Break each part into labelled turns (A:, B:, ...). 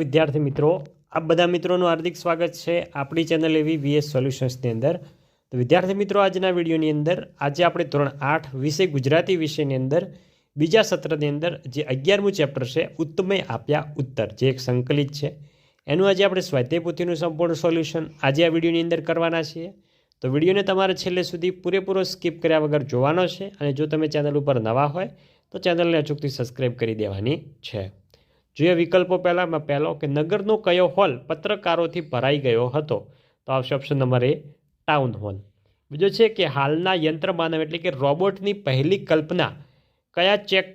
A: વિદ્યાર્થી મિત્રો. આપ બધા મિત્રોનું હાર્દિક સ્વાગત છે આપણી ચેનલ એવી વીએસ સોલ્યુશન્સની અંદર. તો વિદ્યાર્થી મિત્રો, આજના વિડીયોની અંદર આજે આપણે ધોરણ આઠ વિષય ગુજરાતી વિષયની અંદર, બીજા સત્રની અંદર જે અગિયારમું ચેપ્ટર છે, ઉત્તમે આપ્યા ઉત્તર, જે એક સંકલિત છે. એનું આજે આપણે સ્વાધ્યાય પોથીનું સંપૂર્ણ સોલ્યુશન આજે આ વિડીયોની અંદર કરવાના છીએ. તો વિડીયોને તમારે છેલ્લે સુધી પૂરેપૂરો સ્કીપ કર્યા વગર જોવાનો છે અને જો તમે ચેનલ ઉપર નવા હોય, તો ચેનલને અચૂકથી સબસ્ક્રાઈબ કરી દેવાની છે. જોઈએ વિકલ્પો પહેલામાં પહેલો કે નગરનો કયો હોલ પત્રકારોથી ભરાઈ ગયો હતો? તો આવશે option number A town hall બીજો છે કે હાલના યંત્રમાનવ એટલે કે રોબોટની પહેલી કલ્પના કયા ચેક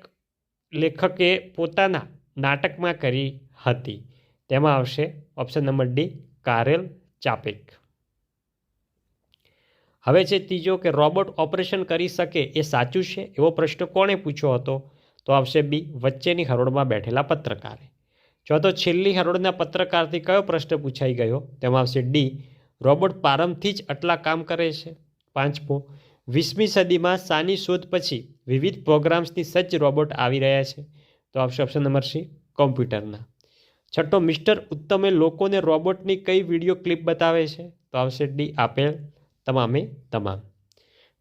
A: લેખકે પોતાના નાટકમાં કરી હતી? તેમાં આવશે option number D, Karel Capek. હવે છે ત્રીજો કે રોબોટ ઓપરેશન કરી શકે એ સાચું છે? એવો પ્રશ્ન કોણે પૂછ્યો હતો? તો આવશે બી વચ્ચેની હરોળમાં બેઠેલા પત્રકારે. ચોથો છેલ્લી હરોળના પત્રકારથી કયો પ્રશ્ન પૂછાઈ ગયો? તેમાં આવશે ડી રોબોટ પ્રારંભથી જ આટલા કામ કરે છે. પાંચમો, વીસમી સદીમાં સાની શોધ પછી વિવિધ પ્રોગ્રામ્સની સજ્જ રોબોટ આવી રહ્યા છે. તો આવશે ઓપ્શન નંબર સી, કોમ્પ્યુટરના. છઠ્ઠો, મિસ્ટર ઉત્તમે લોકોને રોબોટની કઈ વીડિયો ક્લિપ બતાવે છે? તો આવશે ડી, આપેલ તમામે તમામ.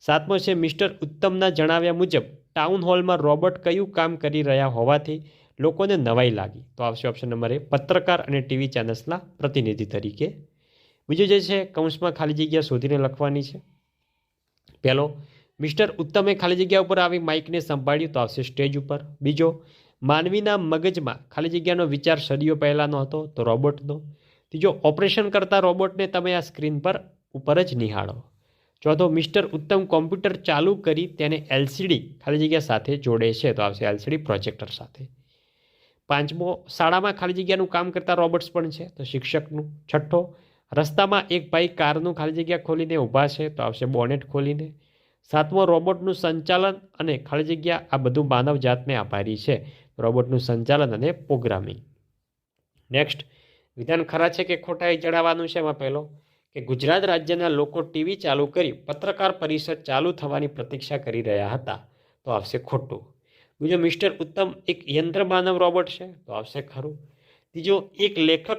A: સાતમો છે, મિસ્ટર ઉત્તમના જણાવ્યા મુજબ ટાઉન હોલમાં રોબોટ કયું કામ કરી રહ્યા હોવાથી લોકોને નવાઈ લાગી. તો આવશે ઓપ્શન નંબર એ, પત્રકાર અને ટીવી ચેનલ્સના પ્રતિનિધિ તરીકે. બીજું જે છે, કૌંસમાં ખાલી જગ્યા શોધીને લખવાની છે. પહેલો, મિસ્ટર ઉત્તમે ખાલી જગ્યા ઉપર આવી માઇકને સંભાળ્યું તો આવશે સ્ટેજ ઉપર. બીજો, માનવીના મગજમાં ખાલી જગ્યાનો વિચાર સદીઓ પહેલાંનો હતો તો રોબોટનો. ત્રીજો, ઓપરેશન કરતા રોબોટને તમે આ સ્ક્રીન પર ઉપર જ નિહાળો. ચોથો મિસ્ટર ઉત્તમ કોમ્પ્યુટર ચાલુ કરી તેને એલસીડી ખાલી જગ્યા સાથે જોડે છે, તો આવશે એલસીડી પ્રોજેક્ટર સાથે. પાંચમો, શાળામાં ખાલી જગ્યાનું કામ કરતા રોબોટ્સ પણ છે, તો શિક્ષકનું. છઠ્ઠો, રસ્તામાં એક ભાઈ કારનું ખાલી જગ્યા ખોલીને ઊભા છે, તો આવશે બોનેટ ખોલીને. સાતમો, રોબોટનું સંચાલન અને ખાલી જગ્યા આ બધું માનવ જાતને આભારી છે રોબોટનું સંચાલન અને પ્રોગ્રામિંગ. નેક્સ્ટ, વિધાન ખરા છે કે ખોટા એ જણાવવાનું છે એમાં પહેલો? કે ગુજરાત રાજ્યના લોકો ટીવી ચાલુ કરી પત્રકાર પરિષદ ચાલુ થવાની પ્રતીક્ષા કરી રહ્યા હતા. તો આવશે ખોટું. બીજો મિસ્ટર ઉત્તમ એક યંત્ર માનવ રોબોટ છે. તો આવશે ખરું. ત્રીજો, એક લેખક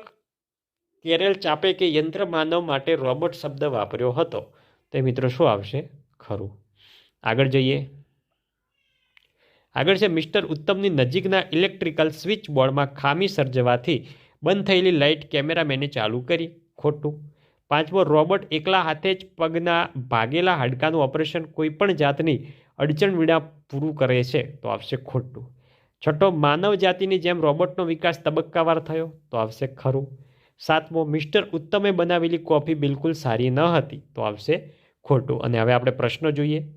A: કેરેલ ચાપે કે યંત્ર માનવ માટે રોબોટ શબ્દ વાપર્યો હતો. તે મિત્રો શું આવશે? ખરું. આગળ જઈએ. આગળ છે મિસ્ટર ઉત્તમની નજીકના ઇલેક્ટ્રિકલ સ્વિચ બોર્ડમાં ખામી સર્જવાથી બંધ થયેલી લાઇટ કેમેરામેને ચાલુ કરી. ખોટું. પાંચમો રોબોટ એકલા હાથે જ પગના ભાગેલા હાડકાનું ઓપરેશન કોઈપણ જાતની અડચણ વિના પૂરું કરે છે, તો આવશે ખોટું. છઠ્ઠો, માનવ જાતિની જેમ રોબોટનો વિકાસ તબક્કાવાર થયો, તો આવશે ખરું. સાતમો, મિસ્ટર ઉત્તમે બનાવેલી કોફી બિલકુલ સારી ન હતી, તો આવશે ખોટું. અને હવે આપણે પ્રશ્નો જોઈએ.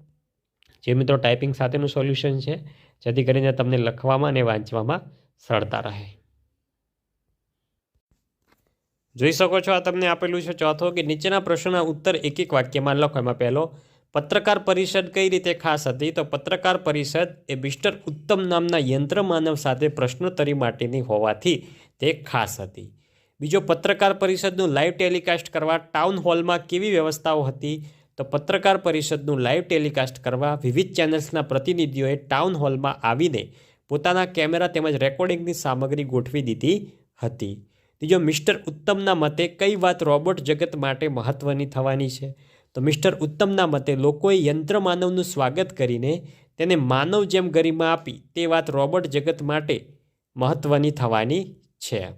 A: જે મિત્રો ટાઈપિંગ સાથેનું સોલ્યુશન છે, જેથી કરીને તમને લખવામાં અને વાંચવામાં સરળતા રહે. જોઈ શકો છો, આ તમને આપેલું છે ચોથો કે નીચેના પ્રશ્નના ઉત્તર એક એક વાક્યમાં લખો. એમાં પહેલો, પત્રકાર પરિષદ કઈ રીતે ખાસ હતી? તો પત્રકાર પરિષદ એ મિસ્ટર ઉત્તમ નામના યંત્ર માનવ સાથે પ્રશ્નોત્તરી માટેની હોવાથી તે ખાસ હતી. બીજો, પત્રકાર પરિષદનું લાઈવ ટેલિકાસ્ટ કરવા ટાઉન હોલમાં કેવી વ્યવસ્થાઓ હતી? તો પત્રકાર પરિષદનું લાઈવ ટેલિકાસ્ટ કરવા વિવિધ ચેનલ્સના પ્રતિનિધિઓએ ટાઉન હોલમાં આવીને પોતાના કેમેરા તેમજ રેકોર્ડિંગની સામગ્રી ગોઠવી દીધી હતી. ત્રીજો, મિસ્ટર ઉત્તમના મતે કઈ વાત રોબોટ જગત માટે મહત્ત્વની થવાની છે? તો, મિસ્ટર ઉત્તમના મતે લોકોએ યંત્ર માનવનું સ્વાગત કરીને તેને માનવ જેમ ગરિમા આપી તે વાત રોબોટ જગત માટે મહત્ત્વની થવાની છે.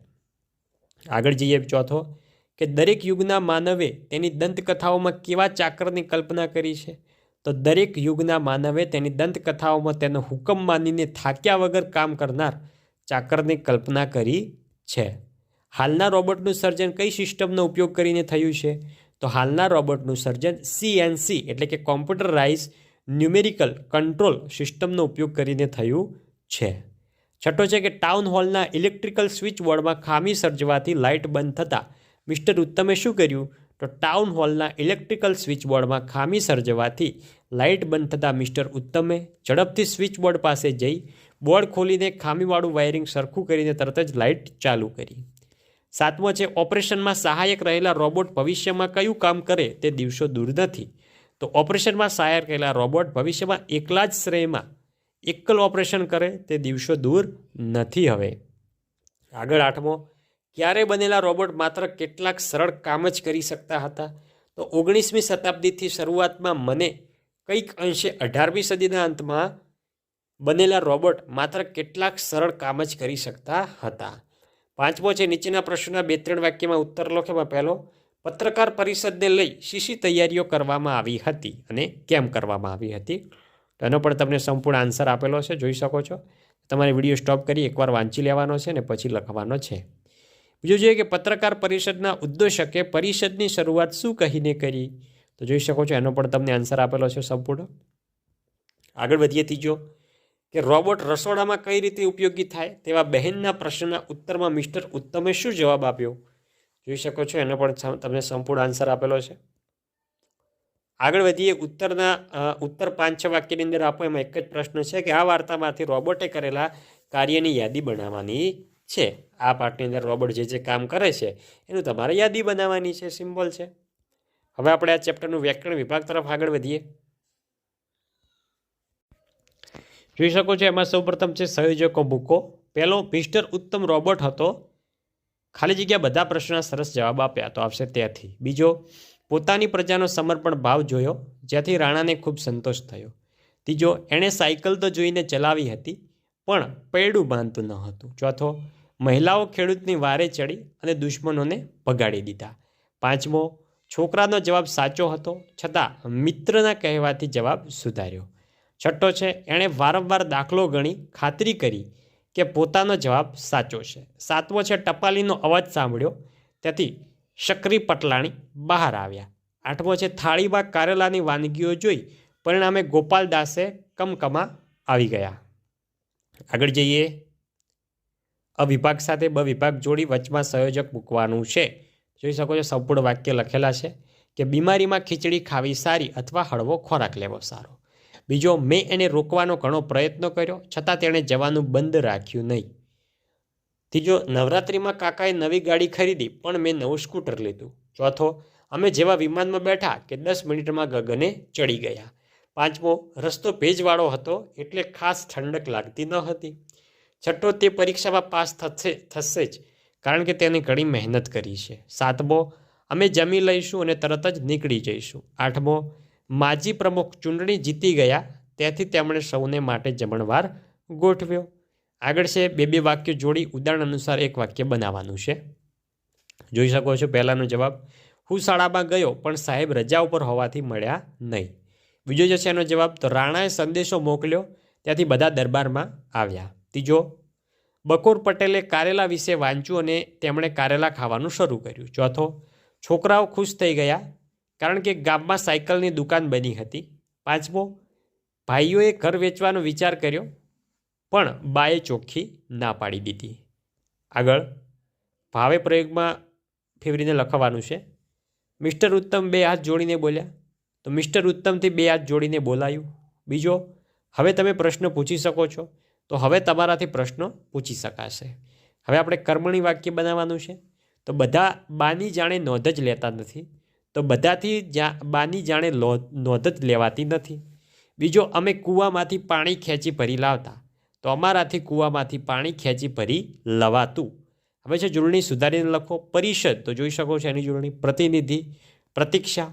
A: આગળ જઈએ ચોથો, કે દરેક યુગના માનવે તેની દંતકથાઓમાં કેવા ચાકરની કલ્પના કરી છે? તો, દરેક યુગના માનવે તેની દંતકથાઓમાં તેનો હુકમ માનીને થાક્યા વગર કામ કરનાર ચાકરની કલ્પના કરી છે. હાલના રોબોટનું સર્જન કઈ સિસ્ટમનો ઉપયોગ કરીને થયું છે? તો હાલના રોબોટનું સર્જન સીએનસી એટલે કે કોમ્પ્યુટરાઇઝ ન્યુમેરિકલ કંટ્રોલ સિસ્ટમનો ઉપયોગ કરીને થયું છે. છઠ્ઠો છે કે ટાઉન હોલના ઇલેક્ટ્રિકલ સ્વિચ બોર્ડમાં ખામી સર્જવાથી લાઇટ બંધ થતાં મિસ્ટર ઉત્તમે શું કર્યું? તો ટાઉન હોલના ઇલેક્ટ્રિકલ સ્વિચ બોર્ડમાં ખામી સર્જવાથી લાઇટ બંધ થતાં મિસ્ટર ઉત્તમે ઝડપથી સ્વિચ બોર્ડ પાસે જઈ બોર્ડ ખોલીને ખામીવાળું વાયરિંગ સરખું કરીને તરત જ લાઇટ ચાલુ કરી. સાતમો છે, ઓપરેશનમાં સહાયક રહેલા રોબોટ ભવિષ્યમાં કયું કામ કરે તે દિવસો દૂર નથી. તો ઓપરેશનમાં સહાયક રહેલા રોબોટ ભવિષ્યમાં એકલા જ શ્રેયમાં એકલ ઓપરેશન કરે તે દિવસો દૂર નથી હવે. આગળ આઠમો, ક્યારે બનેલા રોબોટ માત્ર કેટલાક સરળ કામ જ કરી શકતા હતા? તો ઓગણીસમી શતાબ્દીથી શરૂઆતમાં મને કંઈક અંશે અઢારમી સદીના અંતમાં બનેલા રોબોટ માત્ર કેટલાક સરળ કામ જ કરી શકતા હતા. પાંચમો છે, નીચેના પ્રશ્નના બે ત્રણ વાક્યમાં ઉત્તર લખો એમાં પહેલો. પત્રકાર પરિષદને લઈ શીશી તૈયારીઓ કરવામાં આવી હતી અને કેમ કરવામાં આવી હતી? એનો પણ તમને સંપૂર્ણ આન્સર આપેલો છે, જોઈ શકો છો. તમારે વીડિયો સ્ટોપ કરી એકવાર વાંચી લેવાનો છે ને પછી લખવાનો છે. બીજું જોઈએ કે પત્રકાર પરિષદના ઉદ્દેશકે પરિષદની શરૂઆત શું કહીને કરી? તો જોઈ શકો છો, એનો પણ તમને આન્સર આપેલો છે સંપૂર્ણ. આગળ વધીએ ત્રીજો. કે રોબોટ રસોડામાં કઈ રીતે ઉપયોગી થાય તેવા બહેનના પ્રશ્નના ઉત્તરમાં મિસ્ટર ઉત્તમે શું જવાબ આપ્યો? જોઈ શકો છો, એનો પણ તમને સંપૂર્ણ આન્સર આપેલો છે. આગળ વધીએ, ઉત્તરના ઉત્તર પાંચ છ વાક્યની અંદર આપો, એમાં એક જ પ્રશ્ન છે કે આ વાર્તામાંથી રોબોટે કરેલા કાર્યની યાદી બનાવવાની છે. આ પાર્ટની અંદર રોબોટ જે જે કામ કરે છે, એનું તમારે યાદી બનાવવાની છે, સિમ્બોલ છે. હવે આપણે આ ચેપ્ટરનું વ્યાકરણ વિભાગ તરફ આગળ વધીએ. જોઈ શકો છો, એમાં સૌપ્રથમ છે સંયોજકો મૂકો. પહેલો, મિસ્ટર ઉત્તમ રોબોટ હતો. ખાલી જગ્યા બધા પ્રશ્નના સરસ જવાબ આપ્યા, તો આવશે ત્યાંથી. બીજો, પોતાની પ્રજાનો સમર્પણ ભાવ જોયો જ્યાંથી રાણાને ખૂબ સંતોષ થયો. ત્રીજો, એણે સાયકલ તો જોઈને ચલાવી હતી, પણ પૈડું બાંધતું ન હતું. ચોથો, મહિલાઓ ખેડૂતની વારે ચડી અને દુશ્મનોને ભગાડી દીધા. પાંચમો, છોકરાનો જવાબ સાચો હતો. છતાં, મિત્રના કહેવાથી જવાબ સુધાર્યો. છઠ્ઠો છે, એણે વારંવાર દાખલો ગણી ખાતરી કરી કે પોતાનો જવાબ સાચો છે. સાતમો છે, ટપાલીનો અવાજ સાંભળ્યો. તેથી શકરી પટલાણી બહાર આવ્યા. આઠમો છે, થાળીમાં કારેલાની વાનગીઓ જોઈ પરિણામે ગોપાલદાસે કમકમા આવી ગયા. આગળ જઈએ. અવિભાગ વિભાગ સાથે બ વિભાગ જોડી વચમાં સંયોજક મૂકવાનું છે. જોઈ શકો છો, સંપૂર્ણ વાક્ય લખેલા છે કે, બીમારીમાં ખીચડી ખાવી સારી અથવા હળવો ખોરાક લેવો સારો. બીજો, મેં એને રોકવાનો ઘણો પ્રયત્ન કર્યો, છતાં તેણે જવાનું બંધ રાખ્યું નહીં. ત્રીજો, નવરાત્રિમાં કાકાએ નવી ગાડી ખરીદી, પણ મેં નવું સ્કૂટર લીધું. ચોથો, અમે જેવા વિમાનમાં બેઠા કે દસ મિનિટમાં ગગને ચડી ગયા. પાંચમો, રસ્તો ભેજવાળો હતો, એટલે ખાસ ઠંડક લાગતી ન હતી. છઠ્ઠો, તે પરીક્ષામાં પાસ થશે થશે જ, કારણ કે તેને ઘણી મહેનત કરી છે. સાતમો, અમે જમી લઈશું અને તરત જ નીકળી જઈશું. આઠમો માજી પ્રમુખ ચૂંટણી જીતી ગયા, ત્યાંથી તેમણે સૌને માટે જમણવાર ગોઠવ્યો. આગળ છે, બે બે વાક્ય જોડી ઉદાહરણ અનુસાર એક વાક્ય બનાવવાનું છે. જોઈ શકો છો પહેલાંનો જવાબ, હું શાળામાં ગયો, પણ સાહેબ રજા ઉપર હોવાથી મળ્યા નહીં. બીજો જે છે, એનો જવાબ, તો રાણાએ સંદેશો મોકલ્યો, ત્યાંથી બધા દરબારમાં આવ્યા. ત્રીજો, બકોર પટેલે કારેલા વિશે વાંચ્યું અને તેમણે કારેલા ખાવાનું શરૂ કર્યું. ચોથો, છોકરાઓ ખુશ થઈ ગયા કારણ કે ગામમાં સાયકલની દુકાન બની હતી. પાંચમો, ભાઈઓએ ઘર વેચવાનો વિચાર કર્યો, પણ બાએ ચોખ્ખી ના પાડી દીધી. આગળ, ભાવે પ્રયોગમાં ફેવરીને લખવાનું છે, મિસ્ટર ઉત્તમ બે હાથ જોડીને બોલ્યા. તો મિસ્ટર ઉત્તમથી બે હાથ જોડીને બોલાયું. બીજો, હવે તમે પ્રશ્ન પૂછી શકો છો. તો હવે તમારાથી પ્રશ્નો પૂછી શકાશે. હવે આપણે કર્મણી વાક્ય બનાવવાનું છે. તો બધા બાની જાણે નોંધ જ લેતા નથી. તો બધાથી બાની જાણે નોંધ જ લેવાતી નથી. બીજો, અમે કૂવામાંથી પાણી ખેંચી ભરી લાવતા. તો અમારાથી કૂવામાંથી પાણી ખેંચી ભરી લવાતું. હવે છે જોડણી સુધારીને લખો. પરિષદ, તો જોઈ શકો છો એની જોડણી પ્રતિનિધિ, પ્રતીક્ષા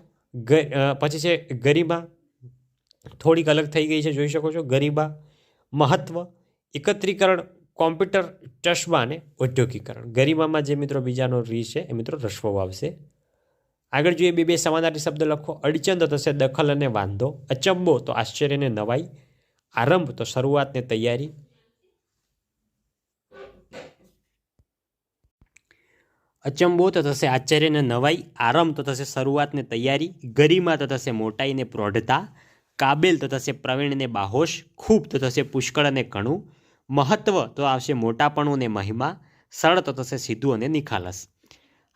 A: પછી છે, ગરિમા. થોડીક અલગ થઈ ગઈ છે, જોઈ શકો છો. ગરિમા, મહત્વ, એકત્રીકરણ, કોમ્પ્યુટર ચશ્મા અને ઔદ્યોગિકરણ. ગરિમામાં જે મિત્રો બીજાનો રી છે, એ મિત્રો રસવો આવશે આગળ જોઈએ બે બે સમાનાર્થી શબ્દ લખો. અડચણ તો થશે, દખલ અને વાંધો. અચંબો તો આશ્ચર્ય ને નવાઈ. આરંભ તો શરૂઆતને તૈયારી. અચંબો તો થશે આશ્ચર્ય ને નવાઈ. આરંભ તો થશે શરૂઆતને તૈયારી. ગરિમા તો થશે મોટાઈ ને પ્રૌઢતા. કાબેલ તો થશે પ્રવીણ ને બાહોશ. ખૂબ તો થશે પુષ્કળ અને ઘણું. મહત્વ તો આવશે મોટાપણું ને મહિમા. સરળ તો થશે સીધું અને નિખાલસ.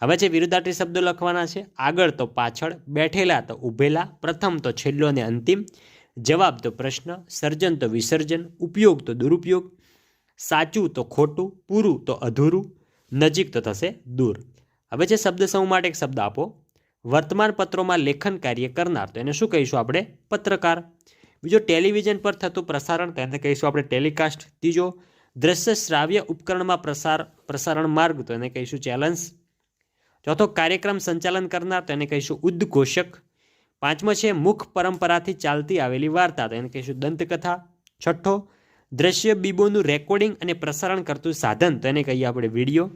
A: હવે છે વિરુદ્ધાર્થી શબ્દો લખવાના છે, આગળ તો પાછળ, બેઠેલા તો ઊભેલા પ્રથમ તો છેલ્લો અને અંતિમ, જવાબ તો પ્રશ્ન, સર્જન તો વિસર્જન, ઉપયોગ તો દુરુપયોગ, સાચું તો ખોટું, પૂરું તો અધૂરું, નજીક તો થશે દૂર. હવે છે શબ્દ સમૂહ માટે એક શબ્દ આપો. વર્તમાન પત્રોમાં લેખન કાર્ય કરનાર, તો એને શું કહીશું આપણે? પત્રકાર. બીજો ટેલિવિઝન પર થતું પ્રસારણ તેને કહીશું આપણે ટેલિકાસ્ટ. ત્રીજો દ્રશ્ય શ્રાવ્ય ઉપકરણમાં પ્રસાર, પ્રસારણ માર્ગ, તો એને કહીશું ચેલેન્જ. ચોથો કાર્યક્રમ સંચાલન કરનાર, તો એને કહીશું ઉદ્ઘોષક પાંચમો છે, મુખ પરંપરાથી ચાલતી આવેલી વાર્તા, તો એને કહીશું દંતકથા. છઠ્ઠો, દ્રશ્ય બીબોનું રેકોર્ડિંગ અને પ્રસારણ કરતું સાધન, તો એને કહીએ આપણે વીડિયો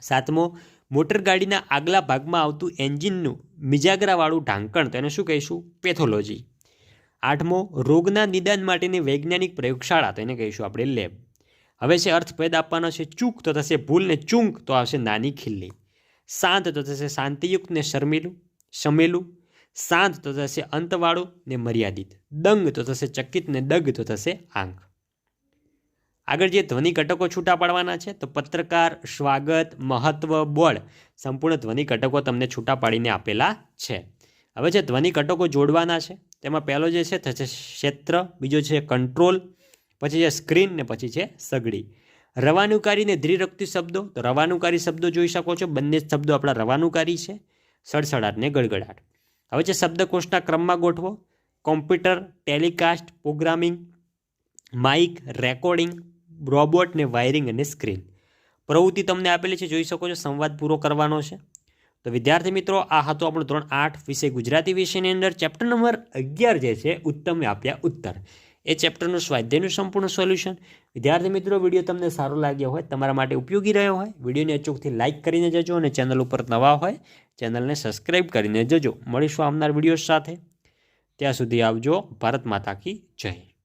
A: સાતમો મોટરગાડીના આગલા ભાગમાં આવતું એન્જિનનું મિજાગરાવાળું ઢાંકણ, તો એને શું કહીશું? પેથોલોજી. આઠમો, રોગના નિદાન માટેની વૈજ્ઞાનિક પ્રયોગશાળા, તો એને કહીશું આપણે લેબ હવે છે અર્થ ભેદ આપવાનો છે ચૂક, તો થશે ભૂલ ને ચૂંક, તો આવશે નાની ખીલ્લી. શાંત તો થશે શાંતિયુક્ત ને શર્મિલું, શમેલું. શાંત તો થશે અંતવાળું ને મર્યાદિત. દંગ તો થશે ચકિત ને દગ તો થશે આંખ. આગળ જે ધ્વનિ ઘટકો છૂટા પાડવાના છે, તો પત્રકાર, સ્વાગત, મહત્વ, બળ સંપૂર્ણ ધ્વનિ ઘટકો તમને છૂટા પાડીને આપેલા છે. હવે જે ધ્વનિ ઘટકો જોડવાના છે, તેમાં પહેલો જે છે, થશે ક્ષેત્ર, બીજો છે કંટ્રોલ પછી છે સ્ક્રીન ને પછી છે સગડી. રવાનુકારી ને દ્વિરક્તિ શબ્દો, તો રવાનુકારી શબ્દો જોઈ શકો છો. બંને શબ્દો આપણા રવાનુકારી છે. સડસડાટ ને ગડગડાટ. હવે છે શબ્દકોશના ક્રમમાં ગોઠવો. Computer, telecast, programming, mic, recording, robot ને વાયરિંગ અને સ્ક્રીન. પ્રવૃત્તિ તમને આપેલી છે, જોઈ શકો છો. સંવાદ પૂરો કરવાનો છે. તો વિદ્યાર્થી મિત્રો, આ હતો આપણો ધોરણ આઠ વિષય ગુજરાતી વિષયની અંદર. ચેપ્ટર નંબર અગિયાર જે છે, ઉત્તમે આપ્યા ઉત્તર. એ ચેપ્ટરનું સ્વાધ્યાયનું સંપૂર્ણ સોલ્યુશન. વિદ્યાર્થી મિત્રો, વીડિયો તમને સારો લાગ્યો હોય, તમારા માટે ઉપયોગી રહ્યો હોય, વિડીયોને અચૂકથી લાઇક કરીને જજો અને ચેનલ ઉપર નવા હોય, ચેનલને સબસ્ક્રાઈબ કરીને જજો. મળીશું આવનાર વીડિયો સાથે. ત્યાં સુધી આવજો. ભારત માતા કી જય.